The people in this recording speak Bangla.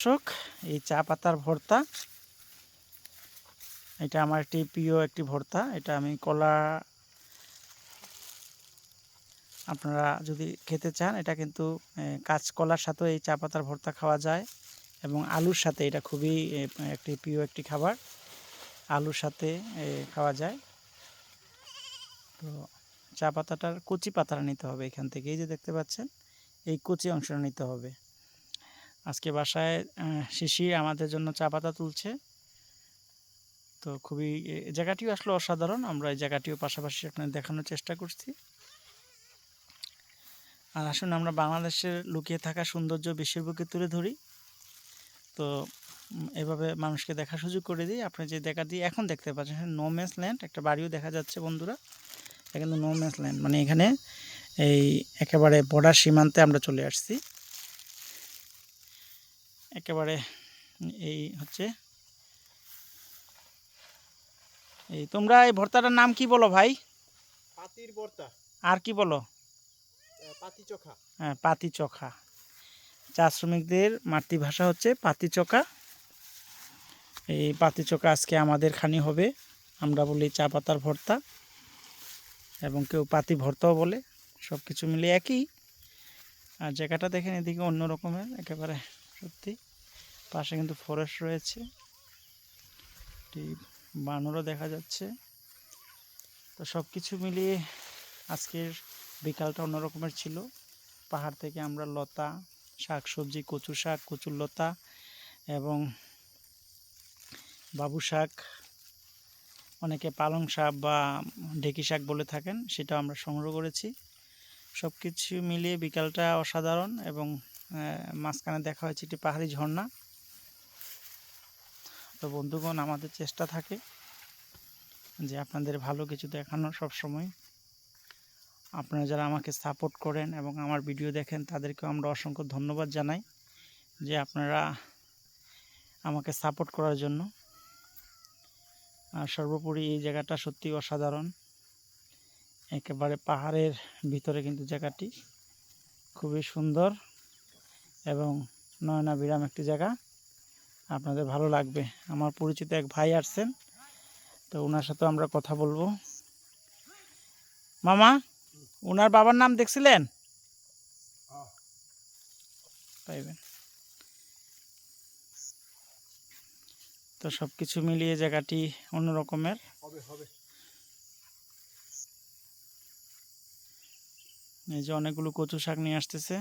দর্শক, এই চা পাতার ভর্তা। এটা আমার একটি প্রিয় একটি ভর্তা। এটা আমি কলা আপনারা যদি খেতে চান, এটা কিন্তু কাঁচকলার সাথেও এই চা পাতার ভর্তা খাওয়া যায় এবং আলুর সাথে এটা খুবই একটি প্রিয় একটি খাবার। আলুর সাথে খাওয়া যায়। তো চা পাতাটার কচি পাতাটা নিতে হবে এখান থেকে। এই যে দেখতে পাচ্ছেন, এই কচি অংশটা নিতে হবে। আজকে বাসায় শিশির আমাদের জন্য চা পাতা তুলছে। তো খুবই জায়গাটিও আসলে অসাধারণ। আমরা এই জায়গাটিও পাশাপাশি আপনাদের দেখানোর চেষ্টা করছি। আর আসুন, আমরা বাংলাদেশের লুকিয়ে থাকা সৌন্দর্য বিশ্বের বুকে তুলে ধরি। তো এভাবে মানুষকে দেখার সুযোগ করে দিই। আপনি যে দেখা দিয়ে এখন দেখতে পাচ্ছেন নোম্যান্স ল্যান্ড একটা বাড়িও দেখা যাচ্ছে, বন্ধুরা। এটা কিন্তু নোম্যান্স ল্যান্ড মানে এখানে এই একেবারে বর্ডার সীমান্তে আমরা চলে আসছি। একেবারে এই হচ্ছে। এই তোমরা এই ভর্তাটার নাম কি বলো ভাই? পাতির বর্তা আর কি বলো? পাতি চোখা। হ্যাঁ পাতি চোখা। চা শ্রমিকদের মাতৃভাষা হচ্ছে পাতি চোখা। এই পাতি চোখা আজকে আমাদের খানি হবে। আমরা বলি চা পাতার ভর্তা এবং কেউ পাতি ভর্তাও বলে সব কিছু মিলে একই। আর জায়গাটা দেখেন এদিকে অন্য রকমের একেবারে সত্যি। পাশে কিন্তু ফরেস্ট রয়েছে। একটি বানরও দেখা যাচ্ছে। তো সব কিছু মিলিয়ে আজকের বিকালটা অন্য রকমের ছিল। পাহাড় থেকে আমরা লতা শাক সবজি কচু শাক, কচুর লতা এবং বাবু শাক, অনেকে পালং শাক বা ঢেকি শাক বলে থাকেন সেটা আমরা সংগ্রহ করেছি। সব কিছু মিলিয়ে বিকালটা অসাধারণ এবং মাঝখানে দেখা হয়েছে একটি পাহাড়ি ঝর্ণা। তো বন্ধুগণ, আমাদের চেষ্টা থাকে যে আপনাদের ভালো কিছু দেখানো সব সময় আপনারা যারা আমাকে সাপোর্ট করেন এবং আমার ভিডিও দেখেন, তাদেরকেও আমরা অসংখ্য ধন্যবাদ জানাই যে আপনারা আমাকে সাপোর্ট করার জন্য। আর সর্বোপরি এই জায়গাটা সত্যি অসাধারণ। একেবারে পাহাড়ের ভিতরে কিন্তু জায়গাটি খুবই সুন্দর। এবং নয়নাবিরাম একটি জায়গা আপনাদের ভালো লাগবে। আমার পরিচিত এক ভাই আসছেন তো ওনার সাথে আমরা কথা বলব। মামা ওনার বাবার নাম দেখছিলেন? পাইবেন। তো সব কিছু মিলিয়ে জায়গাটি অন্য রকমের হবে হবে। এই যে অনেকগুলো কচু শাক নিয়ে আসতেছে।